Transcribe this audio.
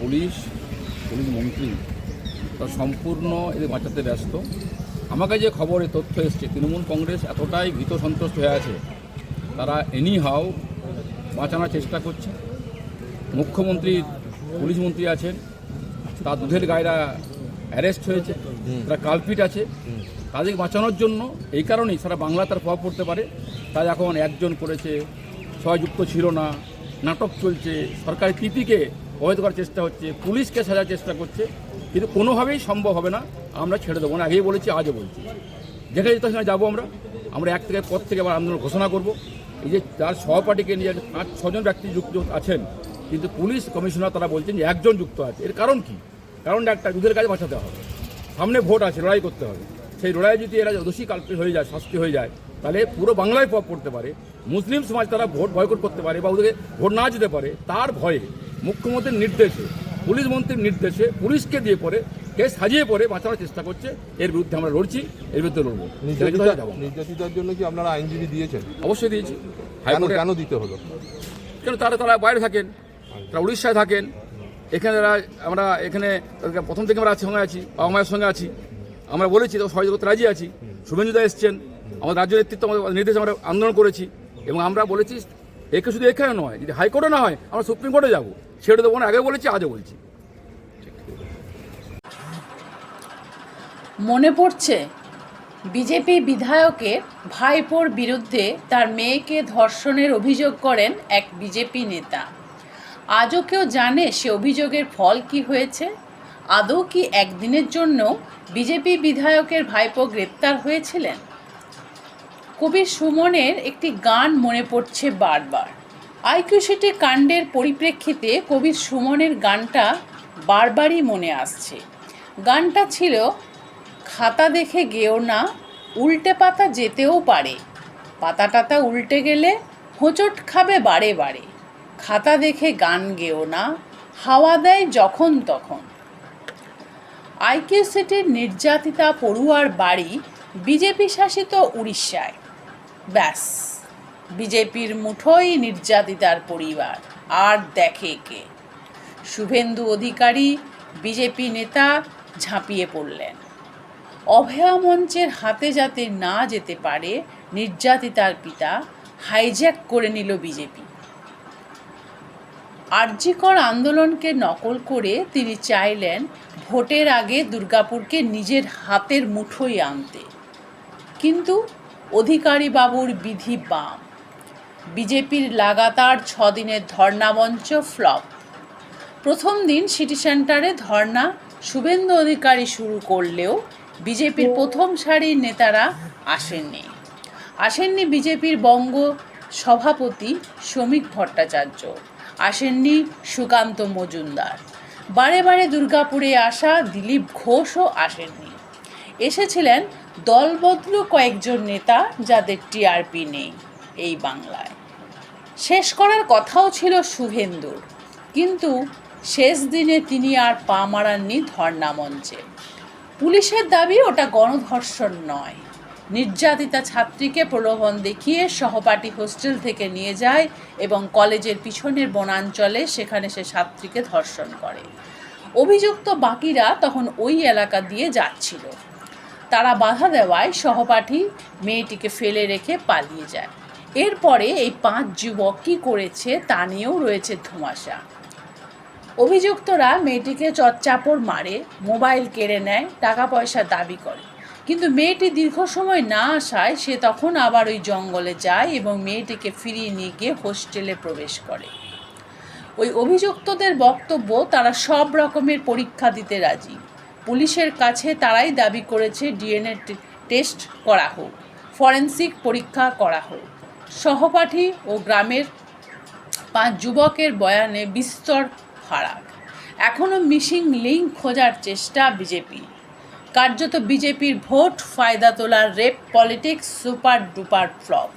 Police police মন্ত্রী তারা সম্পূর্ণ এদের বাঁচাতে ব্যস্ত। আমার কাছে যে খবরে তথ্য এসছে, তৃণমূল কংগ্রেস এতটাই ভীত সন্ত্রস্ত হয়ে আছে, তারা এনি হাও বাঁচানোর চেষ্টা করছে। মুখ্যমন্ত্রী, পুলিশ মন্ত্রী আছেন, তার দুধের গায়েরা অ্যারেস্ট হয়েছে, তারা কালপিট আছে। তাদের বাঁচানোর জন্য এই কারণেই সারা বাংলা তার প্রভাব পড়তে পারে। তাই এখন একজন করেছে, সহযুক্ত ছিল না, নাটক চলছে সরকারি পিপিকে অবৈধ করার চেষ্টা হচ্ছে, পুলিশকে সাজার চেষ্টা করছে, কিন্তু কোনোভাবেই সম্ভব হবে না, আমরা ছেড়ে দেবো না। আগেই বলেছি, আজও বলছি। যেখানে যেতে সেখানে যাব আমরা। আমরা এক থেকে পর থেকে আবার আন্দোলন ঘোষণা করব। এই যে যার সহপাঠীকে নিয়ে পাঁচ, ছজন ব্যক্তি যুক্ত আছেন, কিন্তু পুলিশ কমিশনার তারা বলছেন যে একজন যুক্ত আছে। এর কারণ কি? কারণটা একটা দুধের কাছে বাঁচাতে হবে। সামনে ভোট আছে, লড়াই করতে হবে। সেই লড়াই যদি এরা দোষী কাল্পে হয়ে যায়, শাস্তি হয়ে যায়, তাহলে পুরো বাংলায় প্রভাব পড়তে পারে। মুসলিম সমাজ তারা ভোট বয়কট করতে পারে বা ওদেরকে ভোট না যেতে পারে, তার ভয়ে মুখ্যমন্ত্রীর নির্দেশে পুলিশ মন্ত্রীর নির্দেশে পুলিশকে দিয়ে পরে কেস সাজিয়ে পরে বাঁচানোর চেষ্টা করছে এর বিরুদ্ধে আমরা লড়ছি এর বিরুদ্ধে লড়বো। নির্যাতিতার জন্য কি আপনারা আইনজীবী দিয়েছেন? অবশ্যই দিয়েছি। কেন হাইকোর্টে কেন দিতে হলো? কেন তারা তারা বাইরে থাকেন তারা উড়িষ্যায় থাকেন এখানে তারা আমরা এখানে প্রথম থেকে আমরা সঙ্গে আছি বাবা মায়ের সঙ্গে আছি। আমরা বলেছি তো সহযোগিতা করতে রাজি আছি। শুভেন্দুদা এসছেন আমাদের রাজ্য নেতৃত্ব আমাদের নির্দেশে আমরা আন্দোলন করেছি। এবং আমরা বলেছি একে শুধু এখানে নয় যদি হাইকোর্টে না হয় আমরা সুপ্রিম কোর্টে যাব। দেবো না আগেও বলেছি, আজও বলছি। মনে পড়ছে, বিজেপি বিধায়কের ভাইপোর বিরুদ্ধে তার মেয়েকে ধর্ষণের অভিযোগ করেন এক বিজেপি নেতা। আজও কেউ জানে সে অভিযোগের ফল কি হয়েছে? আদৌ কি একদিনের জন্য বিজেপি বিধায়কের ভাইপো গ্রেপ্তার হয়েছিলেন? কবি সুমনের একটি গান মনে পড়ছে বারবার। আইকিউসিটি কাণ্ডের পরিপ্রেক্ষিতে কবির সুমনের গানটা বারবারই মনে আসছে। গানটা ছিল, খাতা দেখে গেও না, উল্টে পাতা যেতেও পারে। পাতা টাতা উল্টে গেলে হোঁচট খাবে বারে বারে। খাতা দেখে গান গেও না, হাওয়া দেয় যখন তখন। আইকিউ সিটির নির্যাতিতা পড়ুয়ার বাড়ি বিজেপি শাসিত উড়িষ্যায়। ব্যাস। বিজেপির মুঠোই নির্যাতিতার পরিবার। আর দেখে কে? শুভেন্দু অধিকারী, বিজেপি নেতা ঝাঁপিয়ে পড়লেন। অভয়া মঞ্চের হাতে যাতে না যেতে পারে, নির্যাতিতার পিতা হাইজ্যাক করে নিল বিজেপি। আরজিকর আন্দোলনকে নকল করে তিনি চাইলেন ভোটের আগে দুর্গাপুরকে নিজের হাতের মুঠোয় আনতে। কিন্তু অধিকারী বাবুর বিধি বাম। বিজেপির লাগাতার ছদিনের ধর্নামঞ্চ ফ্লপ। প্রথম দিন সিটি সেন্টারে ধর্না শুভেন্দু অধিকারী শুরু করলেও বিজেপির প্রথম সারির নেতারা আসেননি। আসেননি বিজেপির বঙ্গ সভাপতি শ্রমিক ভট্টাচার্য, আসেননি সুকান্ত মজুমদার। বারে বারে দুর্গাপুরে আসা দিলীপ ঘোষও আসেননি। এসেছিলেন দলবদলু কয়েকজন নেতা যাদের টিআরপি নেই। এই বাংলায়। শেষ করার কথাও ছিল শুভেন্দুর। কিন্তু শেষ দিনে তিনি আর পা মারাননি ধর্ণা মঞ্চে পুলিশের দাবি, ওটা গণধর্ষণ নয়। নির্যাতিতা ছাত্রীকে প্রলোভন দেখিয়ে সহপাঠী হোস্টেল থেকে নিয়ে যায় এবং কলেজের পিছনের বনাঞ্চলে সেখানে সে ছাত্রীকে ধর্ষণ করে। অভিযুক্ত বাকিরা তখন ওই এলাকা দিয়ে যাচ্ছিল। তারা বাধা দেওয়ায় সহপাঠী মেয়েটিকে ফেলে রেখে পালিয়ে যায়। এরপরে এই পাঁচ যুবক কী করেছে, তা নিয়েও রয়েছে ধোঁয়াশা। অভিযুক্তরা মেয়েটিকে চচ্চাপড় মারে, মোবাইল কেড়ে নেয় টাকা পয়সা দাবি করে। কিন্তু মেয়েটি দীর্ঘ সময় না আসায় সে তখন আবার ওই জঙ্গলে যায় এবং মেয়েটিকে ফিরিয়ে নিয়ে গিয়ে হোস্টেলে প্রবেশ করে। ওই অভিযুক্তদের বক্তব্য, তারা সব রকমের পরীক্ষা দিতে রাজি। পুলিশের কাছে তারাই দাবি করেছে, ডিএনএ টেস্ট করা হোক, ফরেন্সিক পরীক্ষা করা হোক। সহপাঠী ও গ্রামের পাঁচ যুবকের বয়ানে বিস্তর ফারাক। এখনও মিসিং লিঙ্ক খোঁজার চেষ্টা বিজেপি। কার্যত বিজেপির ভোট ফায়দা তোলার rape politics super duper flop.